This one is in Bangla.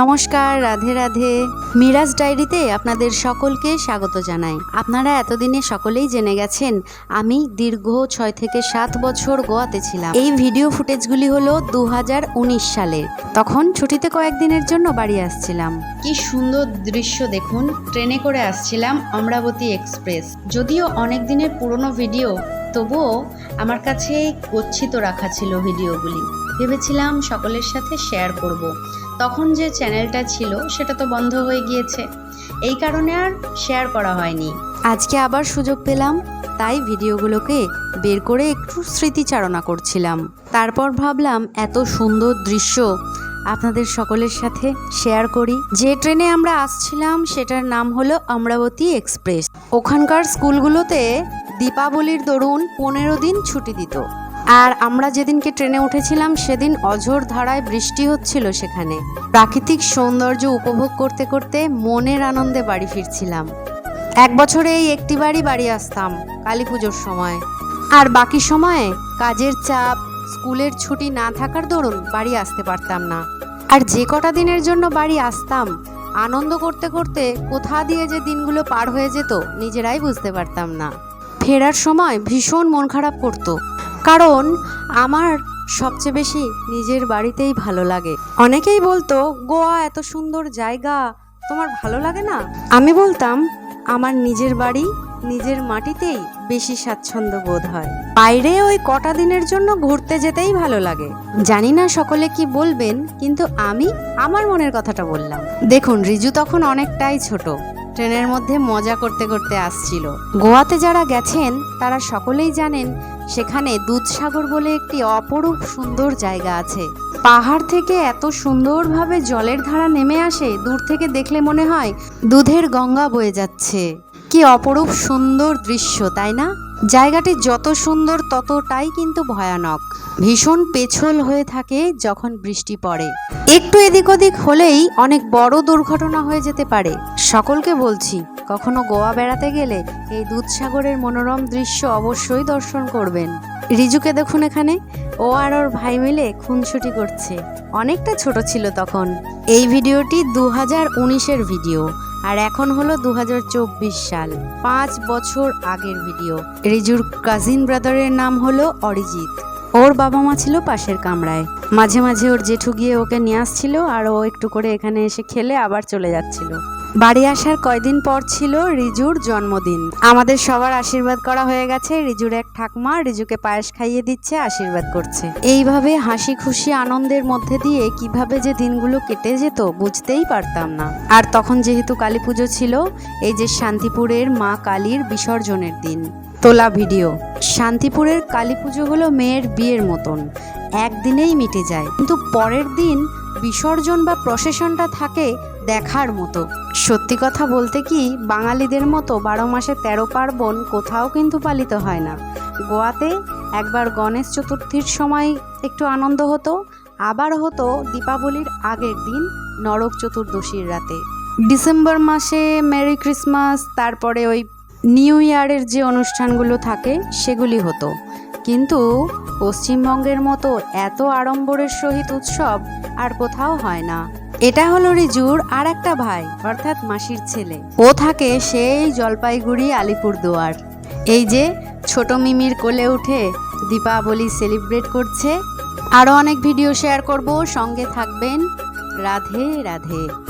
নমস্কার, রাধে রাধে। মিরাজ ডায়েরিতে আপনাদের সকলকে স্বাগত জানাই। আপনারা এতদিনে সকলেই জেনে গেছেন, আমি দীর্ঘ ছয় থেকে সাত বছর গোয়াতে ছিলাম। এই ভিডিও ফুটেজগুলি হলো দু উনিশ সালের তখন ছুটিতে কয়েকদিনের জন্য বাড়ি আসছিলাম। কি সুন্দর দৃশ্য দেখুন। ট্রেনে করে আসছিলাম অমরাবতী এক্সপ্রেস। যদিও অনেক দিনের পুরনো ভিডিও, তবুও আমার কাছে গচ্ছিত রাখা ছিল ভিডিওগুলি। ভেবেছিলাম সকলের সাথে শেয়ার করব। তখন যে চ্যানেলটা ছিল, সেটা তো বন্ধ হয়ে গিয়েছে। এই কারণে আর শেয়ার করা হয়নি। আজকে আবার সুযোগ পেলাম, তাই ভিডিওগুলোকে বের করে একটু স্মৃতিচারণা করছিলাম। তারপর ভাবলাম, এত সুন্দর দৃশ্য আপনাদের সকলের সাথে শেয়ার করি। যে ট্রেনে আমরা আসছিলাম, সেটার নাম হলো অমরাবতী এক্সপ্রেস। ওখানকার স্কুলগুলোতে দীপাবলির দরুন পনেরো দিন ছুটি দিত। আর আমরা যেদিনকে ট্রেনে উঠেছিলাম, সেদিন অঝোর ধারায় বৃষ্টি হচ্ছিল সেখানে। প্রাকৃতিক সৌন্দর্য উপভোগ করতে করতে মনের আনন্দে বাড়ি ফিরছিলাম। এক বছরে এই একটি বাড়ি বাড়ি আসতাম, কালী পুজোর সময়। আর বাকি সময়ে কাজের চাপ, স্কুলের ছুটি না থাকার দরুন বাড়ি আসতে পারতাম না। আর যে কটা দিনের জন্য বাড়ি আসতাম, আনন্দ করতে করতে কোথা দিয়ে যে দিনগুলো পার হয়ে যেত নিজেরাই বুঝতে পারতাম না। ফেরার সময় ভীষণ মন খারাপ করতো। কারণ আমার সবচেয়ে বেশি নিজের বাড়িতেই ভালো লাগে। অনেকেই বলতো, গোয়া এত সুন্দর জায়গা, তোমার ভালো লাগে না? আমি বলতাম, আমার নিজের বাড়ি নিজের মাটিতেই বেশি স্বাচ্ছন্দ্য বোধ হয়। বাইরে ওই কটা দিনের জন্য ঘুরতে যেতেই ভালো লাগে। জানি না সকলে কি বলবেন, কিন্তু আমি আমার মনের কথাটা বললাম। দেখুন, রিজু তখন অনেকটাই ছোট। ট্রেনের মধ্যে মজা করতে করতে আসছিল। গোয়াতে যারা গেছেন, তারা সকলেই জানেন, সেখানে দুধসাগর বলে একটি অপরূপ সুন্দর জায়গা আছে। পাহাড় থেকে এত সুন্দরভাবে জলের ধারা নেমে আসে, দূর থেকে দেখলে মনে হয় দুধের গঙ্গা বয়ে যাচ্ছে। কি অপরূপ সুন্দর দৃশ্য, তাই না? জায়গাটি যত সুন্দর ততটাই কিন্তু ভয়ানক। ভীষণ পেছল হয়ে থাকে যখন বৃষ্টি পড়ে। একটু এদিক ওদিক হলেই অনেক বড় দুর্ঘটনা হয়ে যেতে পারে। সকলকে বলছি, কখনো গোয়া বেড়াতে গেলে এই দুধসাগরের মনোরম দৃশ্য অবশ্যই দর্শন করবেন। রিজুকে দেখুন এখানে। ও আর ওর ভাই মিলে খুনছুটি করছে। অনেকটা ছোট ছিল তখন। এই ভিডিওটি দু হাজার উনিশের ভিডিও। আর এখন হলো দু হাজার চব্বিশ সাল, পাঁচ বছর আগের ভিডিও রিজুর কাজিন ব্রাদারের নাম হলো অরিজিৎ। ওর বাবা মা ছিল পাশের কামরায়। মাঝে মাঝে ওর জেঠু গিয়ে ওকে নিয়ে আসছিল আর ও একটু করে এখানে এসে খেলে আবার চলে যাচ্ছিল। বাড়ি আসার কয়দিন পর ছিল রিজুর জন্মদিন। আমাদের সবার আশীর্বাদ করা হয়ে গেছে। রিজুর এক ঠাকমা রিজুকে পায়েস খাইয়ে দিচ্ছে, আশীর্বাদ করছে। এইভাবে হাসি খুশি আনন্দের মধ্যে দিয়ে কীভাবে যে দিনগুলো কেটে যেত বুঝতেই পারতাম না। আর তখন যেহেতু কালী পুজো ছিল, এই যে শান্তিপুরের মা কালীর বিসর্জনের দিন। তোলা ভিডিও। শান্তিপুরের কালী পুজো হলো মেয়ের বিয়ের মতন। একদিনেই মিটে যায়। কিন্তু পরের দিন বিসর্জন বা প্রসেশনটা থাকে দেখার মতো। সত্যি কথা বলতে কি, বাঙালিদের মতো বারো মাসে তেরো পার্বণ কোথাও কিন্তু পালিত হয় না। গোয়াতে একবার গণেশ চতুর্থীর সময় একটু আনন্দ হতো, আবার হতো দীপাবলির আগের দিন নরক চতুর্দশীর রাতে। ডিসেম্বর মাসে মেরি ক্রিসমাস, তারপরে ওই নিউ ইয়ারের যে অনুষ্ঠানগুলো থাকে, সেগুলি হতো। কিন্তু পশ্চিমবঙ্গের মতো এত আড়ম্বরের সহিত উৎসব আর কোথাও হয় না। এটা হলো রিজুর আর একটা ভাই, অর্থাৎ মাসির ছেলে। ও থাকে সেই জলপাইগুড়ি আলিপুরদুয়ার। এই যে ছোট মিমির কোলে উঠে দীপাবলি সেলিব্রেট করছে। আরও অনেক ভিডিও শেয়ার করব, সঙ্গে থাকবেন। রাধে রাধে।